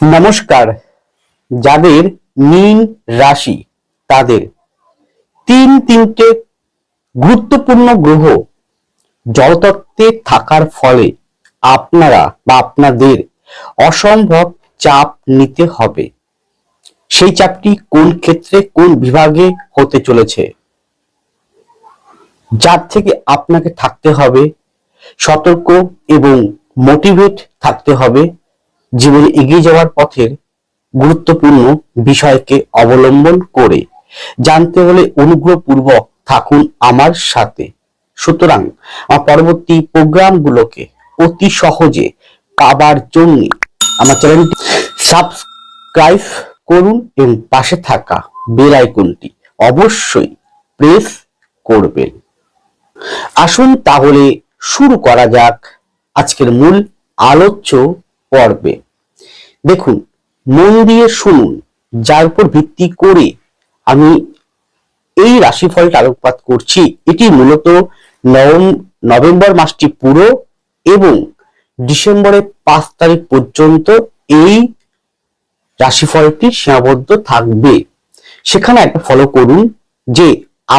নমস্কার। যাদের মীন রাশি, তাদের তিন তিনটে গুরুত্বপূর্ণ গ্রহ জলতত্ত্বে থাকার ফলে আপনারা বা আপনাদের অসম্ভব চাপ নিতে হবে। সেই চাপটি কোন ক্ষেত্রে, কোন বিভাগে হতে চলেছে? যার থেকে আপনাকে থাকতে হবে, সতর্ক এবং মোটিভেট থাকতে হবে জীবনে এগিয়ে যাওয়ার পথের গুরুত্বপূর্ণ বিষয়কে অবলম্বন করে। জানতে হলে অনুগ্রহপূর্বক থাকুন আমার সাথে। সুতরাং, আমার পরবর্তী প্রোগ্রামগুলোকে অতি সহজে পাবার জন্য আমার চ্যানেলটি সাবস্ক্রাইব করুন এবং পাশে থাকা বেল আইকনটি অবশ্যই প্রেস করবেন। আসুন তাহলে শুরু করা যাক আজকের মূল আলোচ্য পর্বে। দেখুন, মন দিয়ে শুনুন, যার উপর ভিত্তি করে আমি এই রাশিফলটা আলোকপাত করছি। এটি মূলত নভেম্বর মাসটি পুরো এবং ডিসেম্বরের পাঁচ তারিখ পর্যন্ত এই রাশিফলটি সীমাবদ্ধ থাকবে। সেখানে একটা ফলো করুন যে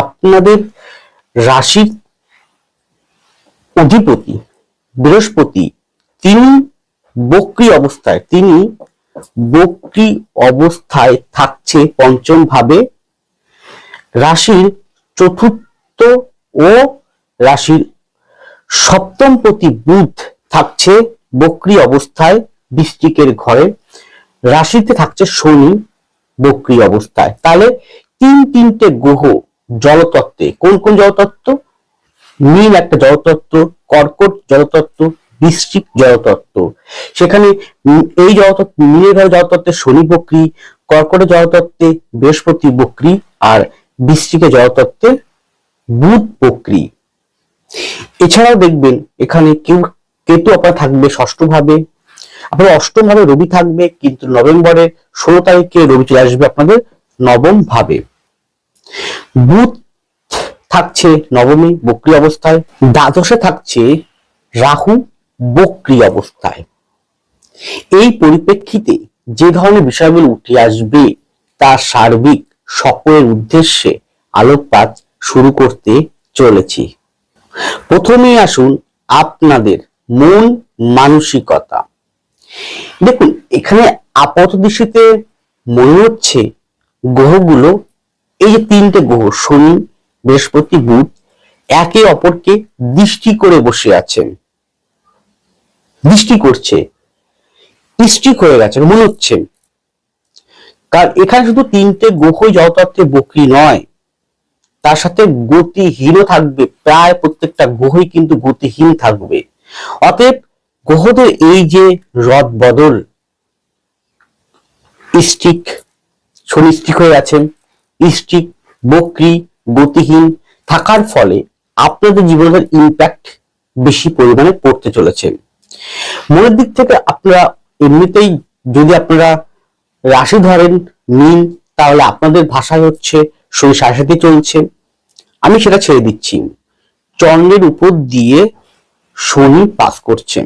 আপনাদের রাশির অধিপতি, বৃহস্পতি, তিনি বক্রি অবস্থায়, তিনি বক্রি অবস্থায় থাকছে পঞ্চম ভাবে রাশির চতুর্থ ও রাশির সপ্তম প্রতি বুধ থাকছে বক্রি অবস্থায় বৃষ্টিকের ঘরে। রাশিতে থাকছে শনি বক্রি অবস্থায়। তাহলে তিন তিনটে গ্রহ জলতত্ত্বে, কোন কোন জলতত্ত্ব? নীল একটা জলতত্ত্ব, কর্কট জলতত্ত্ব বৃশ্চিক জলতত্ত্ব সেখানে এই জলতত্ত্ব নীলের ঘরে জলতত্ত্বে শনি বক্রি, কর্কট জলতত্ত্বে বৃহস্পতি বক্রি আর বৃশ্চিকে জলতত্ত্বে বুধ বক্রি। এছাড়াও দেখবেন, এখানে কেউ, কেতু আপনার থাকবে ষষ্ঠ ভাবে আপনার অষ্টম ভাবে রবি থাকবে, কিন্তু নভেম্বরের ষোলো তারিখে রবি চলে আসবে আপনাদের নবম ভাবে বুধ থাকছে নবমী বক্রি অবস্থায়, দ্বাদশে থাকছে রাহু বক্রি অবস্থায়। এই পরিপ্রেক্ষিতে যে ধরনের বিষয়গুলো উঠে আসবে তার সার্বিক সকলের উদ্দেশ্যে আলোকপাত শুরু করতে চলেছি। প্রথমেই আসুন আপনাদের মন মানসিকতা। দেখুন, এখানে আপাত দৃষ্টিতে মনে হচ্ছে গ্রহগুলো, এই যে তিনটে গ্রহ, শনি, বৃহস্পতি, বুধ, একে অপরকে দৃষ্টি করে বসে আছেন। দৃষ্টি করছে। স্টিক হয়ে গেছে মনে হচ্ছে। কারণ এখানে শুধু তিনটে গ্রহই জলতত্ত্বে বকরি নয়, তার সাথে গতিহীনও থাকবে। প্রায় প্রত্যেকটা গ্রহই কিন্তু গতিহীন থাকবে। অতএব গ্রহদের এই যে রদ বদল স্টিক শনি স্টিক হয়ে আছেন স্টিক বকরি, গতিহীন থাকার ফলে আপনাদের জীবনের ইম্প্যাক্ট বেশি পরিমাণে পড়তে চলেছে। মনের দিক থেকে আপনারা এমনিতেই যদি আপনারা রাশি ধরেন মিন তাহলে আপনাদের ভাষায় হচ্ছে শনি সাথে চলছে। আমি সেটা ছেড়ে দিচ্ছি। চন্দ্রের উপর দিয়ে শনি পাস করছেন।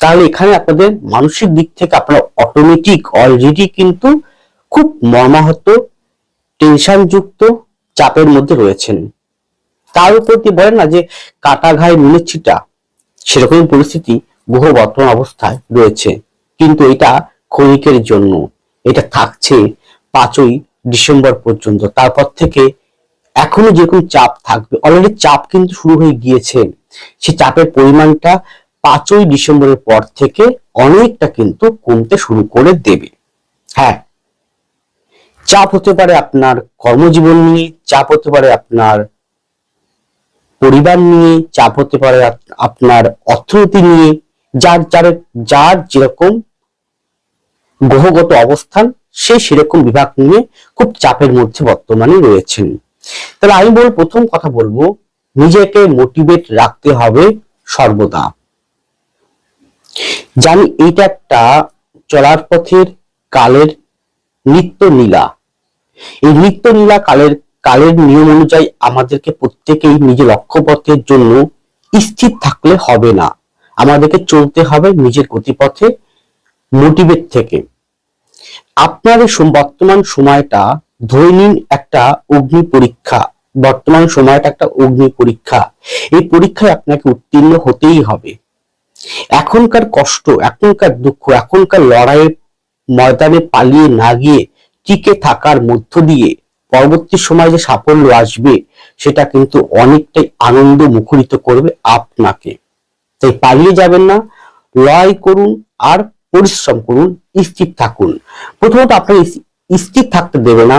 তাহলে এখানে আপনাদের মানসিক দিক থেকে আপনারা অটোমেটিক অলরেডি কিন্তু খুব মর্মাহত টেনশন যুক্ত চাপের মধ্যে রয়েছেন। তার উপর দিয়ে বলেন না যে কাটা ঘায়ে নুনের সেরকম পরিস্থিতি বহু বর্তমান অবস্থায় রয়েছে। কিন্তু এটা ক্ষণিকের জন্য। এটা থাকছে পাঁচই ডিসেম্বর পর্যন্ত। তারপর থেকে এখনও যেরকম চাপ থাকবে অলরেডি চাপ কিন্তু শুরু হয়ে গিয়েছে। সেই চাপের পরিমাণটা পাঁচই ডিসেম্বরের পর থেকে অনেকটা কিন্তু কমতে শুরু করে দেবে। হ্যাঁ চাপ হতে পারে আপনার কর্মজীবন নিয়ে, চাপ হতে পারে আপনার পরিবার নিয়ে, চাপ হতে পারে আপনার অর্থনীতি নিয়ে, যার যার যার যেরকম গ্রহগত অবস্থান, সে সেরকম বিভাগ নিয়ে খুব চাপের মধ্যে বর্তমানে রয়েছেন। তাহলে আমি বল, প্রথম কথা বলব, নিজেকে মোটিভেট রাখতে হবে সর্বদা। জানি এইটা একটা চলার পথের কালের নিত্য নীলা এই নিত্য নীলা কালের কালের নিয়ম অনুযায়ী আমাদেরকে প্রত্যেকেই নিজের লক্ষ্যপথের জন্য স্থির থাকলে হবে না। আমাদেরকে চলতে হবে নিজের গতিপথে মোটিভেট থেকে। আপনার বর্তমান সময়টা ধরে নিন একটা অগ্নি পরীক্ষা, বর্তমান সময়টা একটা অগ্নি পরীক্ষা। এই পরীক্ষায় আপনাকে উত্তীর্ণ হতেই হবে। এখনকার কষ্ট, এখনকার দুঃখ, এখনকার লড়াইয়ের ময়দানে পালিয়ে না গিয়ে টিকে থাকার মধ্য দিয়ে পরবর্তী সময় যে সাফল্য আসবে, সেটা কিন্তু অনেকটাই আনন্দ মুখরিত করবে আপনাকে। তাই পালিয়ে যাবেন না, লড়াই করুন আর পরিশ্রম করুন, স্থির থাকুন। প্রথমত আপনার স্থির থাকতে দেবে না।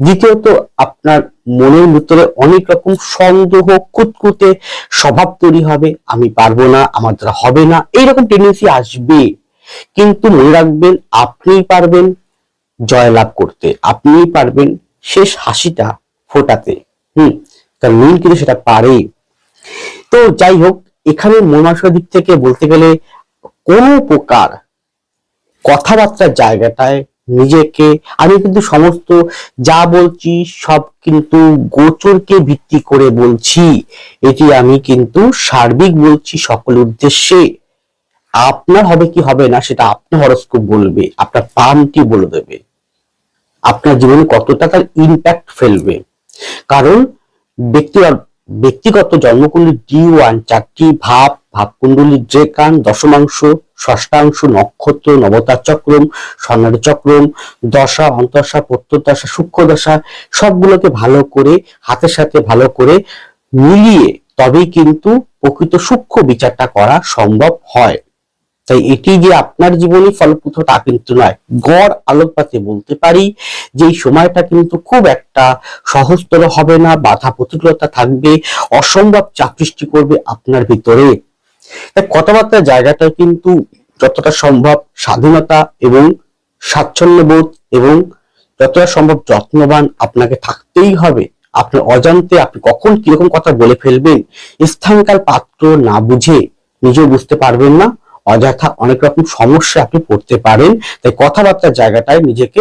দ্বিতীয়ত, আপনার মনের ভিতরে অনেক রকম সন্দেহ, কুতকুতে স্বভাব তৈরি হবে, আমি পারব না, আমার দ্বারা হবে না, এইরকম টেন্ডেন্সি আসবে। কিন্তু মনে রাখবেন, আপনিই পারবেন জয়লাভ করতে, আপনিই পারবেন শেষ হাসিটা ফোটাতে। হুম তার মন কিন্তু সেটা পারে তো যাই হোক এখানে মনাশয় দিক থেকে বলতে গেলে কোনো প্রকার কথাবার্তার জায়গাটায় নিজেকে, আমি কিন্তু সমস্ত যা বলছি সব কিন্তু গোচরকে ভিত্তি করে বলছি। এটি আমি কিন্তু সার্বিক বলছি সকলের উদ্দেশ্যে। আপনার হবে কি হবে না সেটা আপনার হরস্কোপ বলবে, আপনার পামটি বলে দেবে। আপনার জীবনে কতটা তার ইম্প্যাক্ট ফেলবে? কারণ ব্যক্তিগত ব্যক্তিগত জন্মকুণ্ডলী ডি ওয়ান চারটি ভাব যে কান, দশমাংশ ষষ্ঠাংশ নক্ষত্র, নবতার চক্রম স্বর্ণালী চক্রম, দশা, অন্তর্দশা প্রত্যদশা সূক্ষ্ম দশা সবগুলোকে ভালো করে, হাতের সাথে ভালো করে মিলিয়ে তবেই কিন্তু প্রকৃত সূক্ষ্ম বিচারটা করা সম্ভব হয়। তাই এটি যে আপনার জীবনে ফলপ্রদ তা কিন্তু নয়, গড় আলোকপাতে বলতে পারি যে সময়টা কিন্তু খুব একটা সহজতর হবে না বাধা প্রতিকূলতা থাকবে, অসম্ভব চাপ সৃষ্টি করবে আপনার ভিতরে। কথাবার্তার জায়গাটা কিন্তু যতটা সম্ভব স্বাধীনতা এবং স্বাচ্ছন্দ্যবোধ এবং যতটা সম্ভব যত্নবান আপনাকে থাকতেই হবে। আপনার অজান্তে আপনি কখন কীরকম কথা বলে ফেলবেন, স্থানকাল পাত্র না বুঝে নিজেও বুঝতে পারবেন না। অযথা অনেক রকম সমস্যা আপনি পড়তে পারেন। তাই কথাবার্তার জায়গাটায় নিজেকে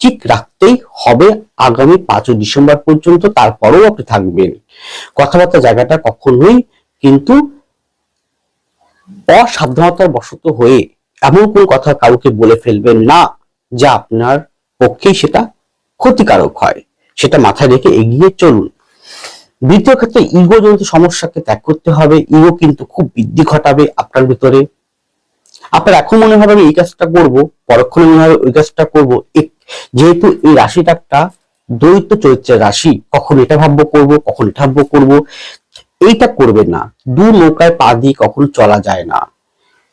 ঠিক রাখতেই হবে আগামী পাঁচই ডিসেম্বর পর্যন্ত, তারপরেও আপনি থাকবেন। কথাবার্তার জায়গাটা কখনোই কিন্তু অসাবধানতার বশত হয়ে এমন কোন কথা কাউকে বলে ফেলবেন না, যা আপনার পক্ষেই সেটা ক্ষতিকারক হয়। সেটা মাথায় রেখে এগিয়ে চলুন। দ্বিতীয় ক্ষেত্রে ইগো জনিত সমস্যাকে ত্যাগ করতে হবে। ইগো কিন্তু খুব বৃদ্ধি ঘটাবে আপনার ভিতরে। আপনার এখন মনে হবে আমি এই কাজটা করব, পরক্ষণে মনে হবে ওই কাজটা করব। যেহেতু এই রাশিটা একটা দ্বৈত চরিত্রের রাশি, কখন এটা ভাববো করব, কখন এটা ভাববো করব, এইটা করবেন না। দু নৌকায় পা দিয়ে কখনো চলা যায় না।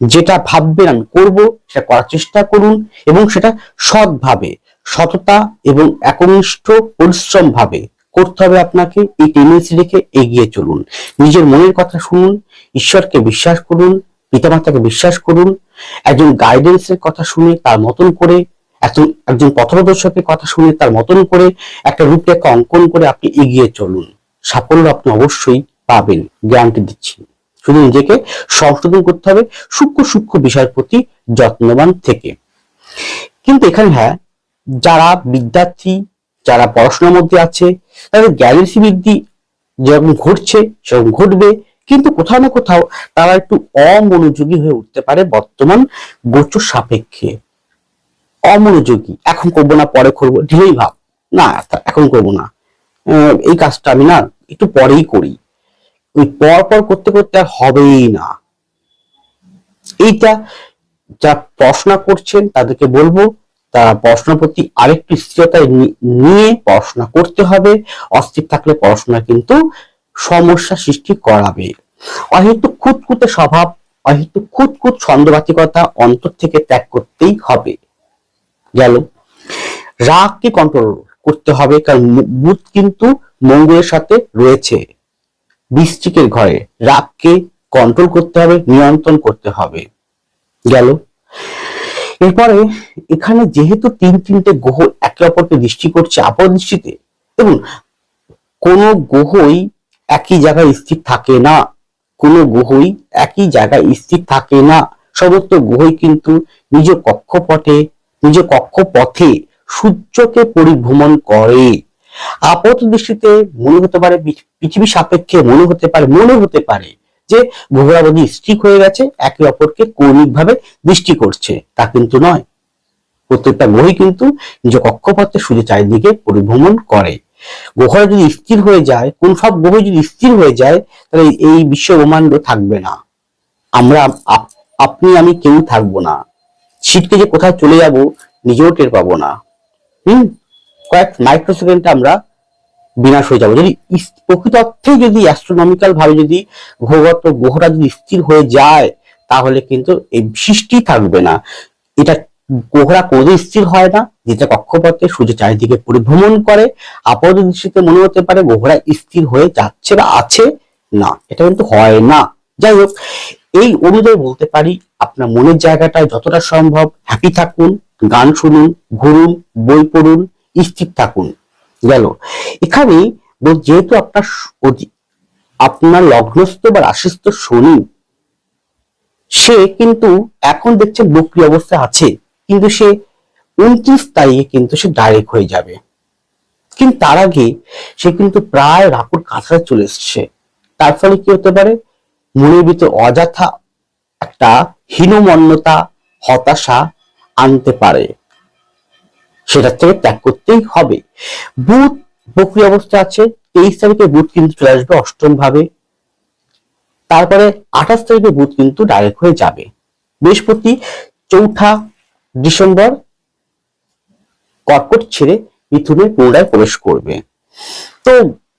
যেটা ভাববেন আমি করব, সেটা করার চেষ্টা করুন এবং সেটা সৎভাবে, সততা এবং একনিষ্ঠ পরিশ্রম ভাবে করতে হবে আপনাকে, এই টেন্ডেন্সি রেখে এগিয়ে চলুন। নিজের মনের কথা শুনুন, ঈশ্বরকে বিশ্বাস করুন পিতামাতাকে বিশ্বাস করুন, একজন গাইডেন্সের কথা শুনে তার মতন করে, একজন একজন পথপ্রদর্শকের কথা শুনে তার মতন করে একটা রূপরেখা অঙ্কন করে আপনি এগিয়ে চলুন। সাফল্য আপনি অবশ্যই পাবেন গ্যারান্টি দিচ্ছি। শুধু নিজেকে সংশোধন করতে হবে, সূক্ষ্ম সূক্ষ্ম বিষয়ের প্রতি যত্নবান থেকে। কিন্তু এখানে হ্যাঁ যারা বিদ্যার্থী, যারা পড়াশোনার মধ্যে আছে, তাদের গ্যালেন্সি বৃদ্ধি যেরকম ঘটছে, সেরকম ঘটবে। কিন্তু কোথাও না কোথাও তারা একটু অমনোযোগী হয়ে উঠতে পারে বর্তমান গোচর সাপেক্ষে। অমনোযোগী। এখন করব না, পরে করব। ঢিলেই ভাব। না এখন করব না। এই কাজটা আমি না একটু পরেই করি। ওই পর পর করতে করতে আর হবেই না। এইটা যা পড়াশোনা করছেন তাদেরকে বলব, তারা পড়াশোনার প্রতি আরেকটু স্থিরতায় নিয়ে পড়াশোনা করতে হবে। অস্থির থাকলে পড়াশোনা কিন্তু সমস্যা সৃষ্টি করাবে। অহেতু খুঁতখুঁতে স্বভাব, অহেতু খুঁতখুত ছন্দবাতিকতা অন্তর থেকে ত্যাগ করতেই হবে। গেল। রাগকে কন্ট্রোল করতে হবে, কারণ বুধ কিন্তু মঙ্গলের সাথে রয়েছে। বৃশ্চিকের ঘরে রাগকে কন্ট্রোল করতে হবে, নিয়ন্ত্রণ করতে হবে। গেল। এরপরে এখানে যেহেতু তিন তিনটে গ্রহ একে অপরকে দৃষ্টি করছে আপর দৃষ্টিতে দেখুন, কোন গ্রহই একই জায়গায় স্থির থাকে না। কোন গ্রহই একই জায়গায় স্থির থাকে না। সমস্ত গ্রহই কিন্তু নিজ কক্ষপথে নিজ কক্ষপথে সূর্যকে পরিভ্রমণ করে। আপাত দৃষ্টিতে মনে হতে পারে পৃথ- পৃথিবী সাপেক্ষে মনে হতে পারে, মনে হতে পারে যে ঘোগরাবধি স্ট্রিক হয়ে গেছে, একে অপরকে কৌণিক ভাবে দৃষ্টি করছে। তা কিন্তু নয়। প্রত্যেকটা গ্রহই কিন্তু নিজ কক্ষপথে সূর্য চারিদিকে পরিভ্রমণ করে। গ্রহরা যদি স্থির হয়ে যায়, কোন সব গ্রহ যদি স্থির হয়ে যায়, তাহলে এই বিশ্ব ব্রহ্মাণ্ড থাকবে না। আমরা আপনি, আমি কেউ থাকব না। ছিটকে যে কোথায় চলে যাব, নিজেও টের পাবো না। হুম? কয়েক মাইক্রো সেকেন্ডে আমরা বিনাশ হয়ে যাব। যদি ইস- প্রকৃত অর্থে যদি অ্যাস্ট্রোনমিক্যাল ভাবে যদি গ্রহগত গ্রহটা যদি স্থির হয়ে যায়, তাহলে কিন্তু এই সৃষ্টি থাকবে না। এটা গ্রহরা কোনোদিন স্থির হয় না, যেটা কক্ষপথে সূর্য চারিদিকে পরিভ্রমণ করে। আপাত দৃষ্টিতে মনে হতে পারে গ্রহরা স্থির হয়ে যাচ্ছে বা আছে। না, এটা কিন্তু হয় না। যাই হোক, এই অনুযায়ী বলতে পারি, আপনার মনের জায়গাটায় যতটা সম্ভব হ্যাপি থাকুন, গান শুনুন, ঘুরুন, বই পড়ুন, স্থির থাকুন। গেল। এখানে যেহেতু আপনার আপনার লগ্নস্থ বা রাশিস্থ শনি, সে কিন্তু এখন দেখছে বক্রি অবস্থায় আছে। কিন্তু সে উনত্রিশ তারিখে কিন্তু সে ডাইরেক্ট হয়ে যাবে। কিন্তু তার আগে সে কিন্তু প্রায় রাহুর কাছাকাছি চলে এসছে। তার ফলে কি হতে পারে? মনের ভিতর অযথা একটা হীনমন্যতা, হতাশা আনতে পারে। সেটার থেকে ত্যাগ করতেই হবে। বুধ বক্রি অবস্থা আছে, তেইশ তারিখে বুধ কিন্তু চলে আসবে অষ্টম ভাবে তারপরে আঠাশ তারিখে বুধ কিন্তু ডাইরেক্ট হয়ে যাবে। বৃহস্পতি চৌঠা ডিসেম্বর কর্কট ছেড়ে মিথুনে পুনরায় প্রবেশ করবে। তো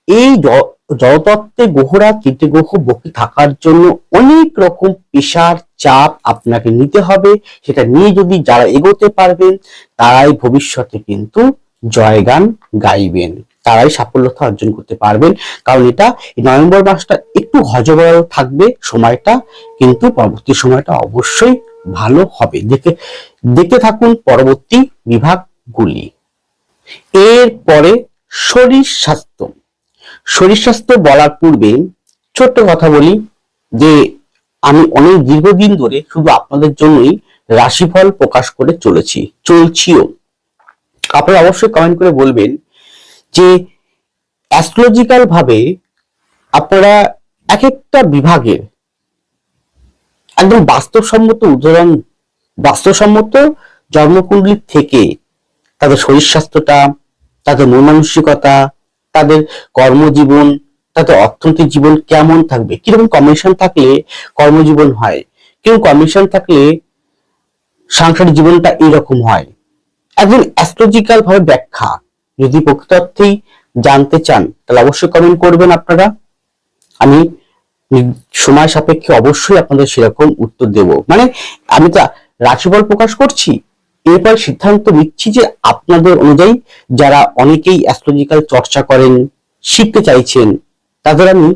এই জ- জড়তত্ত্বে গ্রহরা তিনটে গ্রহ বকি থাকার জন্য অনেক রকম পেশার চাপ আপনাকে নিতে হবে। সেটা নিয়ে যদি যারা এগোতে পারবেন, তারাই ভবিষ্যতে কিন্তু জয়গান গাইবেন। তারাই সাফল্যতা অর্জন করতে পারবেন। কারণ এটা নভেম্বর মাসটা একটু হজবরল থাকবে। সময়টা কিন্তু পরবর্তী সময়টা অবশ্যই ভালো হবে। দেখে দেখতে থাকুন পরবর্তী বিভাগগুলি। এরপরে শরীর স্বাস্থ্য। শরীর স্বাস্থ্য বলার পূর্বে ছোট্ট কথা বলি যে, আমি অনেক দীর্ঘদিন ধরে শুধু আপনাদের জন্যই রাশিফল প্রকাশ করে চলেছি, চলছিও। আপনারা অবশ্যই কমেন্ট করে বলবেন যে অ্যাস্ট্রোলজিক্যাল ভাবে আপনারা এক একটা বিভাগের একদম বাস্তবসম্মত উদাহরণ, বাস্তবসম্মত জন্মকুণ্ডলী থেকে তাদের শরীর স্বাস্থ্যটা তাদের মন মানসিকতা তাদের কর্মজীবন, তাদের অর্থনৈতিক জীবন কেমন থাকবে? কীরকম কমিশন থাকলে কর্মজীবন হয়? কেউ কমিশন থাকলে সাংসারিক জীবনটা এরকম হয়? একদম অ্যাস্ট্রোলজিক্যাল ভাবে ব্যাখ্যা। যদি প্রকৃত অর্থেই জানতে চান, তাহলে অবশ্যই কমেন্ট করবেন আপনারা। আমি সময় সাপেক্ষে অবশ্যই আপনাদের সেরকম উত্তর দেব। মানে আমি তো রাশিফল প্রকাশ করছি, এরপর সিদ্ধান্ত নিচ্ছি যে আপনাদের অনুযায়ী যারা অনেকেই অ্যাস্ট্রোলজিক্যাল চর্চা করেন, শিখতে চাইছেন, তাদের আমি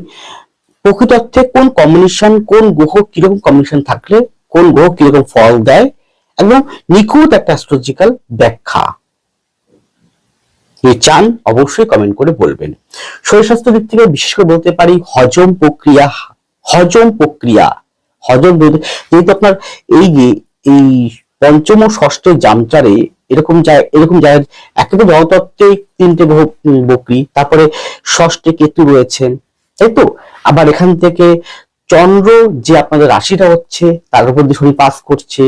প্রকৃত অর্থে কোন কম্বিনেশন কোন গ্রহ কীরকম কম্বিনেশন থাকলে, কোন গ্রহ কীরকম ফল দেয় একদম নিখুঁত একটা অ্যাস্ট্রোলজিক্যাল ব্যাখ্যা। যদি চান অবশ্যই কমেন্ট করে বলবেন। শরীর স্বাস্থ্য দিক থেকে বিশেষ করে বলতে পারি হজম প্রক্রিয়া হজম প্রক্রিয়া, হজম যেহেতু আপনার এই যে, এই পঞ্চম ও ষষ্ঠের জামচারে এরকম যায় এরকম যায় একেবারে জলতত্ত্বে তিনটে বকরি, তারপরে ষষ্ঠে কেতু রয়েছেন, তাই তো? আবার এখান থেকে চন্দ্র যে আপনাদের রাশিটা হচ্ছে, তার উপর দিয়ে শনি পাস করছে,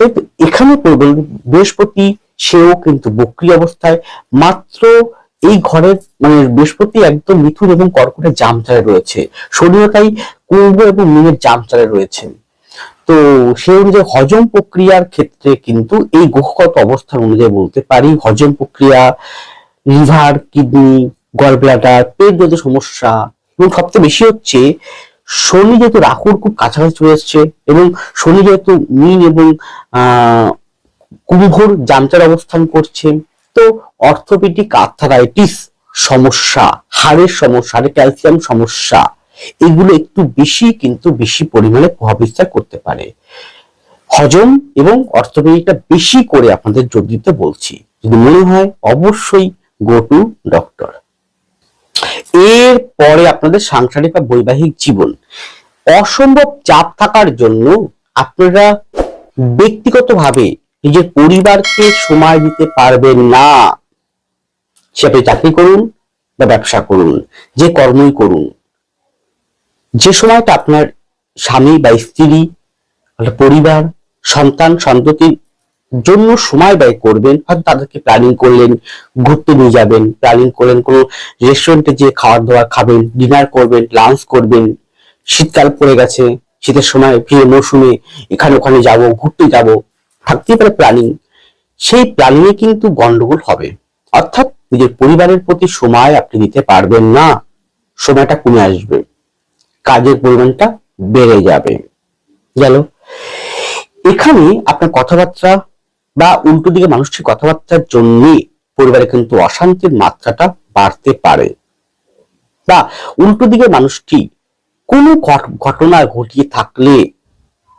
তাই তো? এখানে বৃহস্পতি সেও কিন্তু বক্রি অবস্থায় মাত্র এই ঘরের মানে বৃহস্পতি একদম মিথুন এবং কর্কটের জামচারে রয়েছে। শনিও তাই কুম্ভ এবং মীনের জামচারে রয়েছেন তো সেই অনুযায়ী হজম প্রক্রিয়ার ক্ষেত্রে কিন্তু এই গ্রহগত অবস্থান অনুযায়ী বলতে পারি, হজম প্রক্রিয়া, লিভার, কিডনি ব্লাডার পেট যত সমস্যা এবং সবচেয়ে বেশি হচ্ছে শনি যেহেতু রাহুর খুব কাছাকাছি চলে এসছে এবং শনি যেহেতু মিন এবং কুম্ভর জামচার অবস্থান করছে। তো অর্থোপেডিক আর্থারাইটিস সমস্যা, হাড়ের সমস্যা, হাড়ে ক্যালসিয়াম সমস্যা। এগুলো একটু বেশি কিন্তু বেশি পরিমাণে প্রভাব বিস্তার করতে পারে। হজম এবং অর্থোপেডিকটা বেশি করে আপনাদের জোর দিতে বলছি। যদি মনে হয় অবশ্যই গো টু ডক্টর এর পরে আপনাদের সাংসারিক বা বৈবাহিক জীবন। অসম্ভব চাপ থাকার জন্য আপনারা ব্যক্তিগতভাবে নিজের পরিবারকে সময় দিতে পারবেন না। সে আপনি চাকরি করুন বা ব্যবসা করুন, যে কর্মই করুন। যে সময়টা আপনার স্বামী বা স্ত্রী পরিবার, সন্তান, সন্ততির জন্য সময় ব্যয় করবেন, হয়তো তাদেরকে প্ল্যানিং করলেন, ঘুরতে নিয়ে যাবেন প্ল্যানিং করলেন, কোনো রেস্টুরেন্টে যে খাওয়ার দাবার খাবেন ডিনার করবেন লাঞ্চ করবেন, শীতকাল পড়ে গেছে, শীতের সময় প্রিয় মৌসুমে এখানে ওখানে যাব, ঘুরতে যাব থাকতেই পারে প্ল্যানিং, সেই প্ল্যানিংয়ে কিন্তু গন্ডগোল হবে। অর্থাৎ নিজের পরিবারের প্রতি সময় আপনি দিতে পারবেন না, সময়টা কমে আসবে, কাজের পরিমাণটা বেড়ে যাবে। গেল। এখানে আপনার কথাবার্তা বা উল্টো দিকে মানুষটির কথাবার্তার জন্য পরিবারে কিন্তু অশান্তির মাত্রাটা বাড়তে পারে। বা উল্টো দিকে মানুষটি কোনো ঘট- ঘটনা ঘটিয়ে থাকলে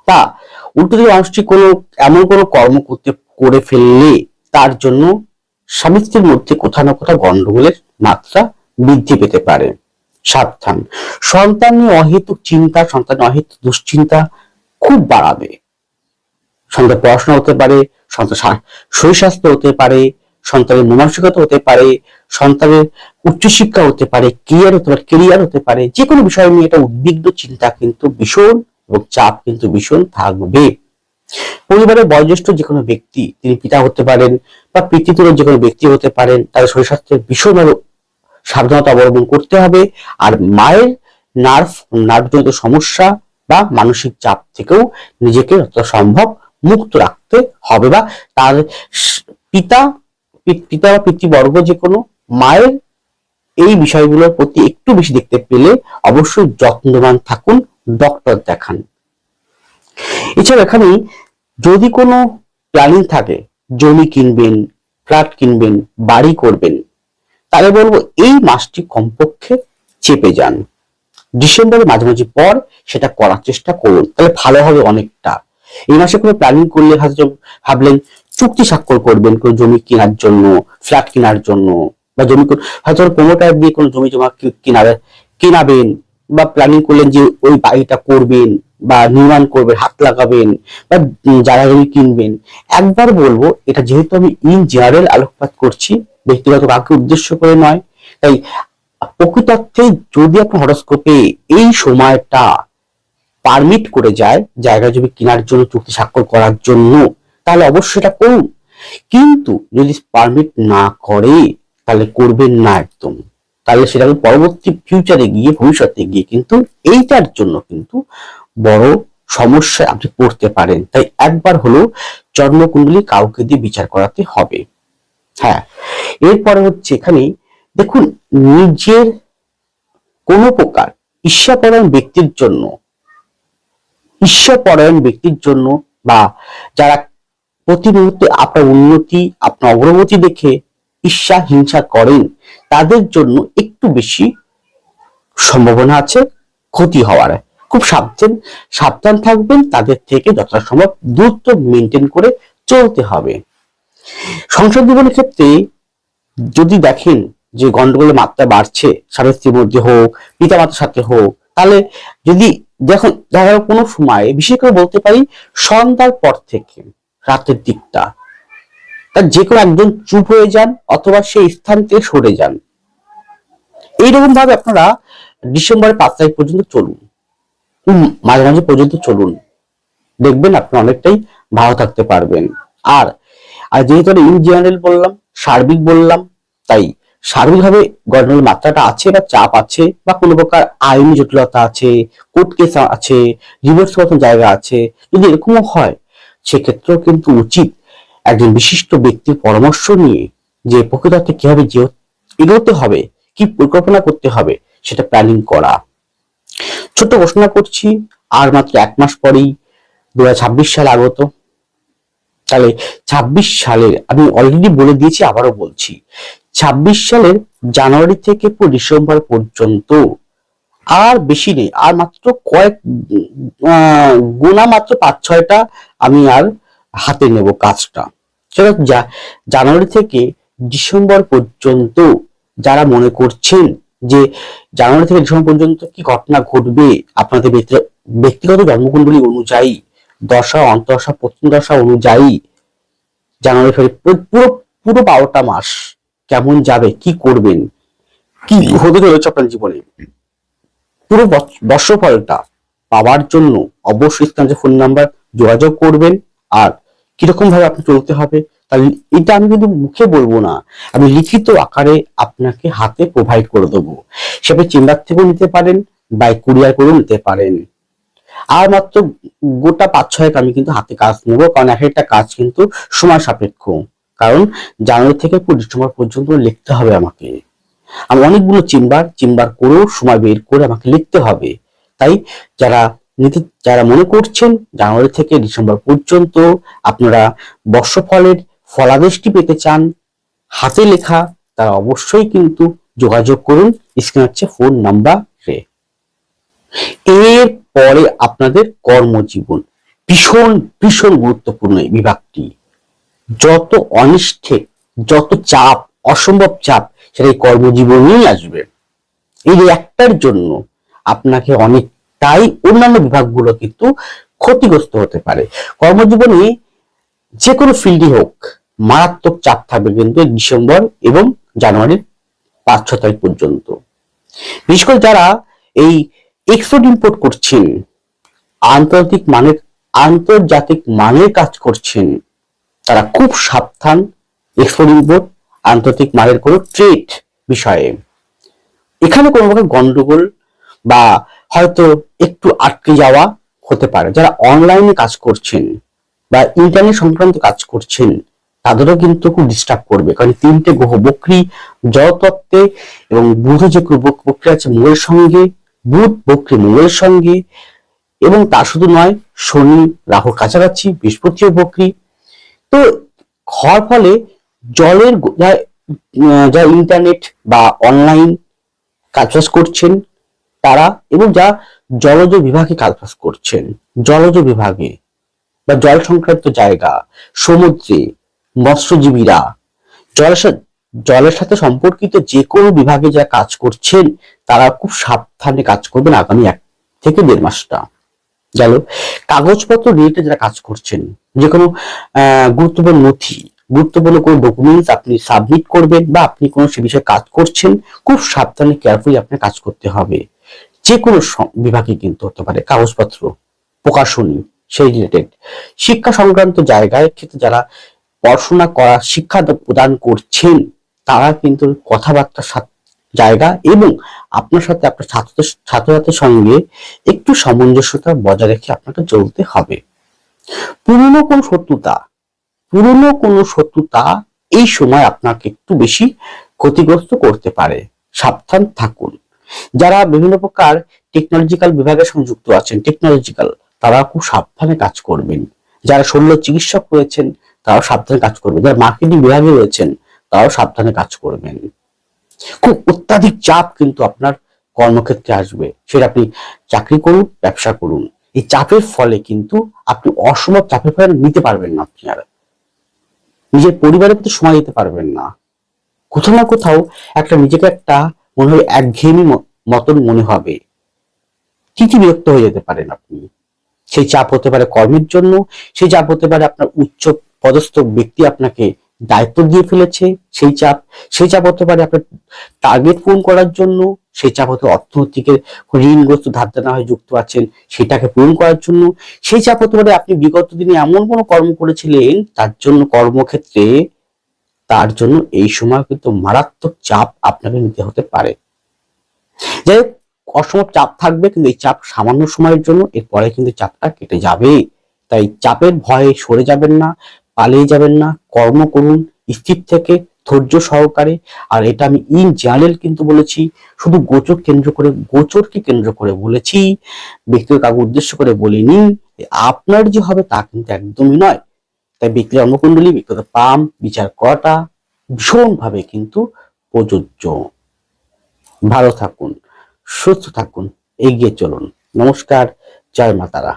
বা উল্টো দিকে মানুষটি কোনো, এমন কোনো কর্ম করতে, করে ফেললে তার জন্য স্বামী স্ত্রীর মধ্যে কোথাও না কোথাও গন্ডগোলের মাত্রা বৃদ্ধি পেতে পারে। সাবধান। সন্তান নিয়ে অহেতুক চিন্তা সন্তানের অহেতুক দুশ্চিন্তা খুব বাড়াবে। সন্তান পড়াশোনা হতে পারে, সন্তান শরীর স্বাস্থ্য হতে পারে, সন্তানের মানসিকতা হতে পারে, সন্তানের উচ্চশিক্ষা হতে পারে ক্রিয়ার হতে পারে কেরিয়ার হতে পারে যে কোনো বিষয় নিয়ে এটা উদ্বিগ্ন চিন্তা কিন্তু ভীষণ এবং চাপ কিন্তু ভীষণ থাকবে। পরিবারের বয়োজ্যেষ্ঠ যে কোনো ব্যক্তি, তিনি পিতা হতে পারেন বা পিতৃতুল্য যে কোনো ব্যক্তি হতে পারেন, তাদের শরীর স্বাস্থ্যের ভীষণভাবে সাবধানতা অবলম্বন করতে হবে। আর মায়ের নার্ভ নার্ভজনিত সমস্যা বা মানসিক চাপ থেকেও নিজেকে সম্ভব মুক্ত রাখতে হবে বা তার পিতা পিতা বা পিতৃবর্গ যে কোনো মায়ের এই বিষয়গুলোর প্রতি একটু বেশি দেখতে পেলে অবশ্যই যত্নবান থাকুন। ডক্টর দেখান। এছাড়া এখানে যদি কোনো প্ল্যানিং থাকে, জমি কিনবেন, ফ্ল্যাট কিনবেন, বাড়ি করবেন, তাহলে বলব এই মাসটি কমপক্ষে চেপে যান। ডিসেম্বরের মাঝামাঝি পর সেটা করার চেষ্টা করুন, তাহলে ভালো হবে অনেকটা। এই মাসে কোনো প্ল্যানিং করলে ভাবলেন চুক্তি স্বাক্ষর করবেন কোনো জমি কেনার জন্য, ফ্ল্যাট কেনার জন্য, বা জমি হয়তো প্রমোটার দিয়ে কোনো জমি জমা কি- কেনাবেন। বা প্ল্যানিং করলেন যে ওই বাড়িটা করবেন বা নির্মাণ করবেন, হাত লাগাবেন বা, উম জায়গা জমি কিনবেন। একবার বলব, এটা যেহেতু আমি ইন জেনারেল আলোকপাত করছি, ব্যক্তিগত কাউকে উদ্দেশ্য করে নয়, তাই প্রকৃতার্থে যদি আপনার হরস্কোপে এই সময়টা পারমিট করে যায়, জায়গা জমি কেনার জন্য, চুক্তি স্বাক্ষর করার জন্য, তাহলে অবশ্যই এটা করুন। কিন্তু যদি পারমিট না করে, তাহলে করবেন না একদম। তাহলে সেটা পরবর্তী ফিউচারে গিয়ে, ভবিষ্যতে গিয়ে কিন্তু এইটার জন্য কিন্তু বড় সমস্যায় আপনি পড়তে পারেন। তাই একবার হলো জন্মকুণ্ডলী কাউকে দিয়ে বিচার করাতে হবে। হ্যাঁ এরপরে হচ্ছে এখানে দেখুন, নিজের কোন প্রকার ঈর্ষাপরায়ণ ব্যক্তির জন্য, ঈর্ষাপরায়ণ ব্যক্তির জন্য বা যারা প্রতি মুহূর্তে আপনার উন্নতি, আপনার অগ্রগতি দেখে ঈর্ষা, হিংসা করেন তাদের জন্য একটু বেশি সম্ভাবনা আছে, ক্ষতি হওয়ার। খুব সাবধান সাবধান থাকবেন, তাদের থেকে যথাসম্ভব দূরত্ব মেনটেন করে চলতে হবে। সংসদ জীবনের ক্ষেত্রে যদি দেখেন যে গন্ডগোলের মাত্রা বাড়ছে, স্বামী স্ত্রীর মধ্যে হোক পিতা মাতার সাথে হোক, তাহলে যদি দেখুন, দেখা কোনো সময়, বিশেষ করে বলতে পারি সন্ধ্যার পর থেকে, রাতের দিকটা তার যে কোনো একজন চুপ হয়ে যান অথবা সেই স্থান থেকে সরে যান। এইরকম ভাবে আপনারা ডিসেম্বরের পাঁচ তারিখ পর্যন্ত চলুন। মাঝে মাঝে পর্যন্ত চলুন। দেখবেন আপনি অনেকটাই ভালো থাকতে পারবেন। আর আর যেহেতু ইন জেনারেল বললাম, সার্বিক বললাম, তাই সার্বিকভাবে গন্ডগোলের মাত্রাটা আছে বা চাপ আছে বা কোনো প্রকার আইনি জটিলতা আছে, কোর্ট কেস আছে ডিভোর্স মতন জায়গা আছে, যদি এরকমও হয়, সেক্ষেত্রেও কিন্তু উচিত একজন বিশিষ্ট ব্যক্তির পরামর্শ নিয়ে যে প্রকৃতার্থে কীভাবে এগোতে হবে, কি পরিকল্পনা করতে হবে, সেটা প্ল্যানিং করা। ছোট্ট ঘোষণা করছি, আর মাত্র এক মাস পরেই দু হাজার ছাব্বিশ সাল আগত। তাহলে ছাব্বিশ সালের, আমি অলরেডি বলে দিয়েছি, আবারও বলছি, ছাব্বিশ সালের জানুয়ারি থেকে ডিসেম্বর পর্যন্ত, আর বেশি নেই, আর মাত্র কয়েক গোনা মাত্র পাঁচ ছয়টা আমি আর হাতে নেব কাজটা। সেটা যা, জানুয়ারি থেকে ডিসেম্বর পর্যন্ত যারা মনে করছেন যে জানুয়ারি থেকে ডিসেম্বর পর্যন্ত কি ঘটনা ঘটবে, আপনাদের ব্যক্তি- ব্যক্তিগত জন্মকুণ্ডলী অনুযায়ী, দশা অন্তর্দশা প্রথম দশা অনুযায়ী জানুয়ারি, ফেব্রুয়ারি, পুরো- পুরো বারোটা মাস কেমন যাবে, কি করবেন, কি হতে চলেছে আপনার জীবনে? পুরো বর্ষফলটা পাওয়ার জন্য অবশ্যই স্ক্রিনে ফোন নাম্বার যোগাযোগ করবেন আর কীরকম ভাবে আপনি চলতে হবে, তাহলে এটা আমি কিন্তু মুখে বলব না। আমি লিখিত আকারে আপনাকে হাতে প্রোভাইড করে দেবো। সেভাবে চেম্বার থেকেও নিতে পারেন, বা কুরিয়ার করেও নিতে পারেন। আর মাত্র গোটা পাঁচ ছয়েক আমি কিন্তু হাতে কাজ নেব, কারণ এক একটা কাজ কিন্তু সময় সাপেক্ষ। কারণ জানুয়ারি থেকে ডিসেম্বর পর্যন্ত লিখতে হবে আমাকে। আমি অনেকগুলো চেম্বার চেম্বার করেও সময় বের করে আমাকে লিখতে হবে। তাই যারা নিতে যারা মনে করছেন জানুয়ারি থেকে ডিসেম্বর পর্যন্ত আপনারা বর্ষফলের ফলাদেশটি পেতে চান, হাতে লেখা, তারা অবশ্যই কিন্তু যোগাযোগ করুন স্ক্রিন হচ্ছে ফোন নাম্বারে এর পরে আপনাদের কর্মজীবন, ভীষণ ভীষণ গুরুত্বপূর্ণ এই বিভাগটি। যত অনিষ্ঠে যত চাপ, অসম্ভব চাপ সেটা এই কর্মজীবনেই আসবে। এই একটার জন্য আপনাকে অনেকটাই অন্যান্য বিভাগগুলো কিন্তু ক্ষতিগ্রস্ত হতে পারে। কর্মজীবনে যে কোনো ফিল্ডই হোক, মারাত্মক চাপ থাকবে কিন্তু ডিসেম্বর এবং জানুয়ারির পাঁচ, ছ তারিখ পর্যন্ত। বিশেষ করে যারা এই এক্সপোর্ট ইম্পোর্ট করছেন, আন্তর্জাতিক মানের আন্তর্জাতিক মানের কাজ করছেন, তারা খুব সাবধান এক্সপোর্ট ইম্পোর্ট আন্তর্জাতিক মানের কোনো ট্রেড বিষয়ে। এখানে কোনো রকম গন্ডগোল বা হয়তো একটু আটকে যাওয়া হতে পারে। যারা অনলাইনে কাজ করছেন বা ইন্টারনেট সংক্রান্ত কাজ করছেন, তাদেরও কিন্তু খুব ডিস্টার্ব করবে। কারণ তিনটে গ্রহ, বক্রি জলতত্ত্বে এবং বুধ যে বক্রি আছে মঙ্গলের সঙ্গে, বুধ, বক্রি, মঙ্গলের সঙ্গে এবং তা শুধু নয়, শনি রাহুর কাছাকাছি বৃহস্পতিও বক্রি। তো হওয়ার ফলে জলের যা- ইন্টারনেট বা অনলাইন কাজবাজ করছেন তারা এবং যা জলজ বিভাগে কাজবাজ করছেন, জলজ বিভাগে বা জল সংক্রান্ত জায়গা, সমুদ্রে, মৎস্যজীবীরা, জলের সাথে জলের সাথে সম্পর্কিত যে কোনো বিভাগে যারা কাজ করছেন, তারা খুব সাবধানে কাজ করবেন আগামী এক থেকে দেড় মাসটা। গেল, কাগজপত্র রিলেটেড যারা কাজ করছেন যে কোনো গুরুত্বপূর্ণ নথি, গুরুত্বপূর্ণ কোনো ডকুমেন্টস আপনি সাবমিট করবেন বা আপনি কোনো সে বিষয়ে কাজ করছেন, খুব সাবধানে কেয়ারফুলি আপনার কাজ করতে হবে। যে কোনো বিভাগে কিন্তু হতে পারে। কাগজপত্র, প্রকাশনী, সেই রিলেটেড শিক্ষা সংক্রান্ত জায়গায় ক্ষেত্রে যারা পড়াশোনা করা, শিক্ষা প্রদান করছেন, তারা কিন্তু কথাবার্তার সাথ- জায়গা এবং আপনার সাথে আপনার ছাত্রদের ছাত্রছাত্রীর সঙ্গে একটু সামঞ্জস্যতা বজায় রেখে আপনাকে চলতে হবে। পুরনো কোন শত্রুতা, পুরনো কোন শত্রুতা এই সময় আপনাকে একটু বেশি ক্ষতিগ্রস্ত করতে পারে। সাবধান থাকুন। যারা বিভিন্ন প্রকার টেকনোলজিক্যাল বিভাগের সঙ্গে যুক্ত আছেন টেকনোলজিক্যাল তারা খুব সাবধানে কাজ করবেন। যারা শল্য চিকিৎসক রয়েছেন, তারাও সাবধানে কাজ করবেন। যারা মার্কেটিং বিভাগে রয়েছেন, তারাও সাবধানে কাজ করবেন। খুব অত্যাধিক চাপ কিন্তু আপনার কর্মক্ষেত্রে আসবে। সেটা আপনি চাকরি করুন, ব্যবসা করুন। এই চাপের ফলে কিন্তু আপনি অসম্ভব চাপের ফলে নিতে পারবেন না আপনি আর। নিজের পরিবারের প্রতি সময় দিতে পারবেন না। কোথাও না কোথাও একটা নিজেকে একটা মনে হয় একঘেয়েমি মতন মনে হবে। চিঠি বিরক্ত হয়ে যেতে পারেন আপনি? সেই চাপ হতে পারে কর্মের জন্য, সেই চাপ হতে পারে আপনার উচ্চ পদস্থ ব্যক্তি আপনাকে দায়িত্ব দিয়ে ফেলেছে, সেই চাপ সেই চাপ হতে পারে আপনার টার্গেট পূরণ করার জন্য, সেই চাপ হতে অর্থনৈতিক ঋণগ্রস্ত ধার দেনা হয়ে যুক্ত আছেন, সেটাকে পূরণ করার জন্য। সেই চাপ হতে পারে আপনি বিগত দিনে এমন কোনো কর্ম করেছিলেন, তার জন্য কর্মক্ষেত্রে তার জন্য এই সময় কিন্তু মারাত্মক চাপ আপনাকে নিতে হতে পারে। যাই হোক, অসম্ভব চাপ থাকবে, কিন্তু এই চাপ সামান্য সময়ের জন্য, এরপরে কিন্তু চাপটা কেটে যাবে। তাই চাপের ভয়ে সরে যাবেন না, পালিয়ে যাবেন না, কর্ম করুন, স্থির থেকে, ধৈর্য সহকারে। আর এটা আমি ইন জেনারেল কিন্তু বলেছি, শুধু গোচর কেন্দ্র করে, গোচরকে কেন্দ্র করে বলেছি, ব্যক্তিগত কাউকে উদ্দেশ্য করে বলিনি আপনার যে হবে তা কিন্তু একদমই নয়। তাই বিক্রি অন্নকুণ্ডলী ব্যক্তিগত পাম, বিচার করাটা ভীষণভাবে কিন্তু প্রযোজ্য। ভালো থাকুন, সুস্থ থাকুন, এগিয়ে চলুন। নমস্কার, জয় মাতারা।